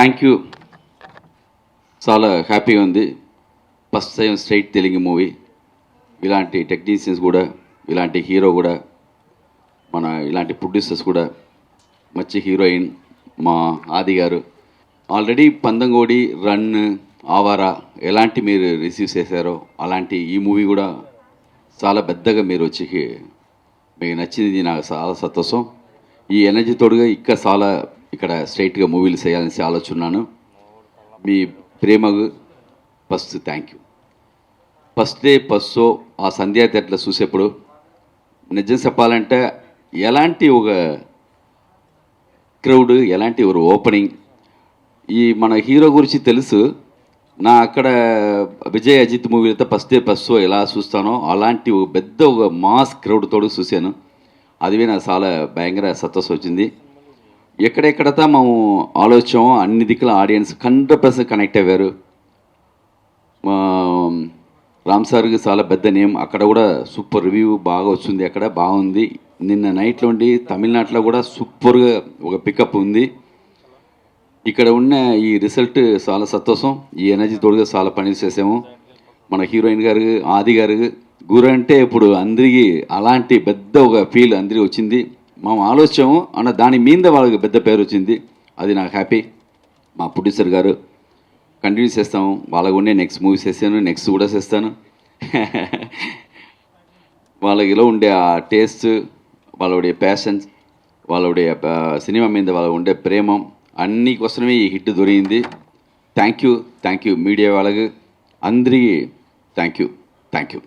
Thank you చాలా హ్యాపీగా ఉంది. First time straight Telugu movie ఇలాంటి టెక్నీషియన్స్ కూడా ఇలాంటి హీరో కూడా మన ఇలాంటి ప్రొడ్యూసర్స్ కూడా మంచి హీరోయిన్ మా ఆది గారు. ఆల్రెడీ పందంగోడి రన్ ఆవారా ఎలాంటి మీరు రిసీవ్ చేశారో అలాంటి ఈ మూవీ కూడా చాలా పెద్దగా మీరు వచ్చి మీకు నచ్చింది నాకు చాలా సంతోషం. ఈ ఎనర్జీ తోడుగా ఇక్కడ చాలా ఇక్కడ స్ట్రైట్గా మూవీలు చేయాలని ఆలోచన్నాను. మీ ప్రేమకు first thank you first day first ఆ సంధ్యా థియేటర్లో చూసేప్పుడు నిజం చెప్పాలంటే ఎలాంటి ఒక క్రౌడ్ ఎలాంటి ఒక ఓపెనింగ్ ఈ మన హీరో గురించి తెలుసు. నా అక్కడ విజయ్ అజిత్ మూవీలతో ఫస్ట్ డే ఫస్ట్ షో ఎలా చూస్తానో అలాంటి ఒక పెద్ద ఒక మాస్ క్రౌడ్తో చూశాను. అదివే నాకు చాలా భయంకర సంతోషం వచ్చింది. ఎక్కడెక్కడతా మేము ఆలోచించాము అన్ని దిక్కుల ఆడియన్స్ హండ్రెడ్ పర్సెంట్ కనెక్ట్ అయ్యారు. రామ్ సార్కి చాలా పెద్ద నేమ్. అక్కడ కూడా సూపర్ రివ్యూ బాగా వచ్చింది అక్కడ బాగుంది. నిన్న నైట్లో ఉండి తమిళనాడులో కూడా సూపర్గా ఒక పికప్ ఉంది. ఇక్కడ ఉన్న ఈ రిజల్ట్ చాలా సంతోషం. ఈ ఎనర్జీ తోడుగా చాలా పని చేసాము. మన హీరోయిన్ గారు ఆది గారు గురు అంటే ఇప్పుడు అందరికీ అలాంటి పెద్ద ఒక ఫీల్ అందరికీ వచ్చింది. మేము ఆలోచించాము అన్న దాని మీద వాళ్ళకి పెద్ద పేరు వచ్చింది. అది నాకు హ్యాపీ మా ప్రొడ్యూసర్ గారు కంటిన్యూ చేస్తాము. వాళ్ళకు ఉండే నెక్స్ట్ మూవీస్ చేస్తాను నెక్స్ట్ కూడా చేస్తాను. వాళ్ళకి ఇలా ఉండే ఆ టేస్ట్ వాళ్ళ ప్యాషన్స్ వాళ్ళ సినిమా మీద వాళ్ళ ఉండే ప్రేమం అన్ని కోసమే ఈ హిట్ దొరికింది. Thank you thank you media వాళ్ళకి. అందరికీ థ్యాంక్ యూ థ్యాంక్ యూ